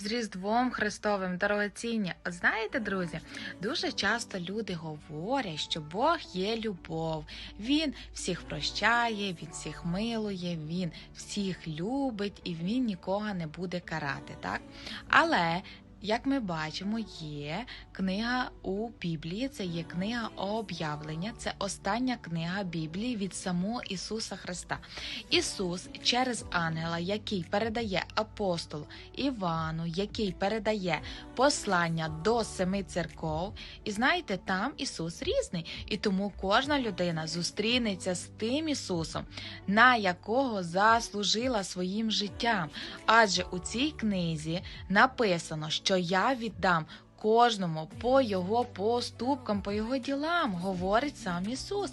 з Різдвом Христовим дорогоцінні. Знаєте, друзі, дуже часто люди говорять, що Бог є любов. Він всіх прощає, він всіх милує, він всіх любить і він нікого не буде карати. Так? Але як ми бачимо, є книга у Біблії, це є книга об'явлення, це остання книга Біблії від самого Ісуса Христа. Ісус через ангела, який передає апостолу Івану, який передає послання до семи церков. І знаєте, там Ісус різний. І тому кожна людина зустрінеться з тим Ісусом, на якого заслужила своїм життям. Адже у цій книзі написано, що я віддам. Кожному по його поступкам, по його ділам, говорить сам Ісус.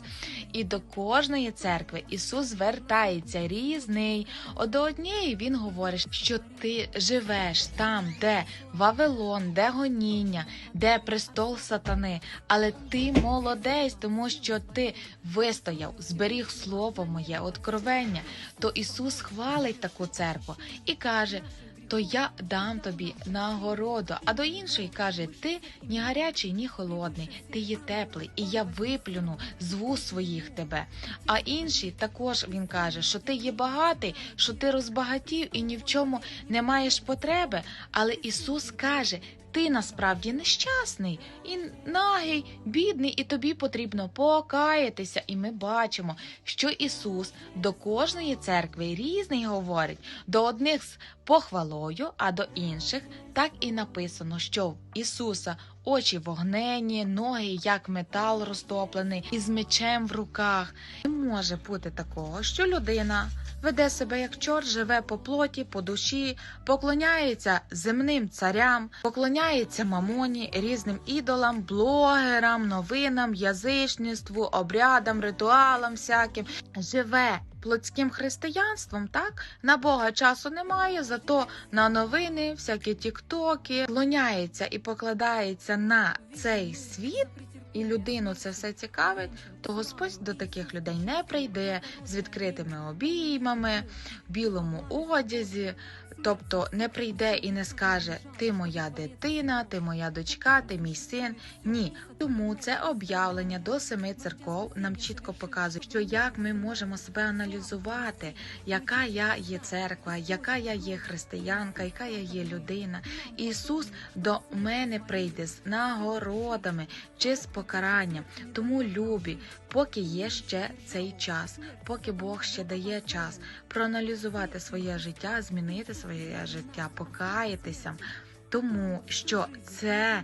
І до кожної церкви Ісус звертається різний. До однієї Він говорить, що ти живеш там, де Вавилон, де гоніння, де престол сатани. Але ти молодець, тому що ти вистояв, зберіг слово моє, откровення. То Ісус хвалить таку церкву і каже. То я дам тобі нагороду. А до іншої каже: ти ні гарячий, ні холодний, ти є теплий, і я виплюну з вуз своїх тебе. А інший також він каже, що ти є багатий, що ти розбагатів і ні в чому не маєш потреби. Але Ісус каже. Ти насправді нещасний і нагий, бідний, і тобі потрібно покаятися. І ми бачимо, що Ісус до кожної церкви різний говорить, до одних з похвалою, а до інших так і написано, що в Ісуса очі вогнені, ноги як метал розтоплений, із мечем в руках. Не може бути такого, що людина веде себе як чорт, живе по плоті, по душі, поклоняється земним царям, поклоняється мамоні, різним ідолам, блогерам, новинам, язичництву, обрядам, ритуалам всяким, живе. Плотським християнством, так? На Бога часу немає, зато на новини, всякі тіктоки, клоняється і покладається на цей світ, і людину це все цікавить, то Господь до таких людей не прийде з відкритими обіймами, в білому одязі, тобто не прийде і не скаже Ти моя дитина, ти моя дочка, ти мій син. Ні. Тому це об'явлення до семи церков нам чітко показує, що як ми можемо себе аналізувати, яка я є церква, яка я є християнка, яка я є людина. Ісус до мене прийде з нагородами чи з покаранням. Тому любі, поки є ще цей час, поки Бог ще дає час проаналізувати своє життя, змінити своє життя, покаятися. Тому що це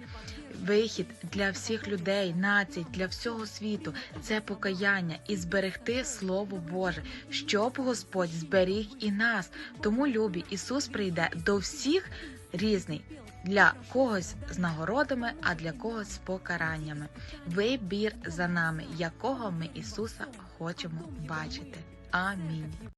вихід для всіх людей, націй, для всього світу, це покаяння і зберегти Слово Боже, щоб Господь зберіг і нас. Тому любі Ісус прийде до всіх різний. Для когось з нагородами, а для когось з покараннями. Вибір за нами, якого ми Ісуса хочемо бачити. Амінь.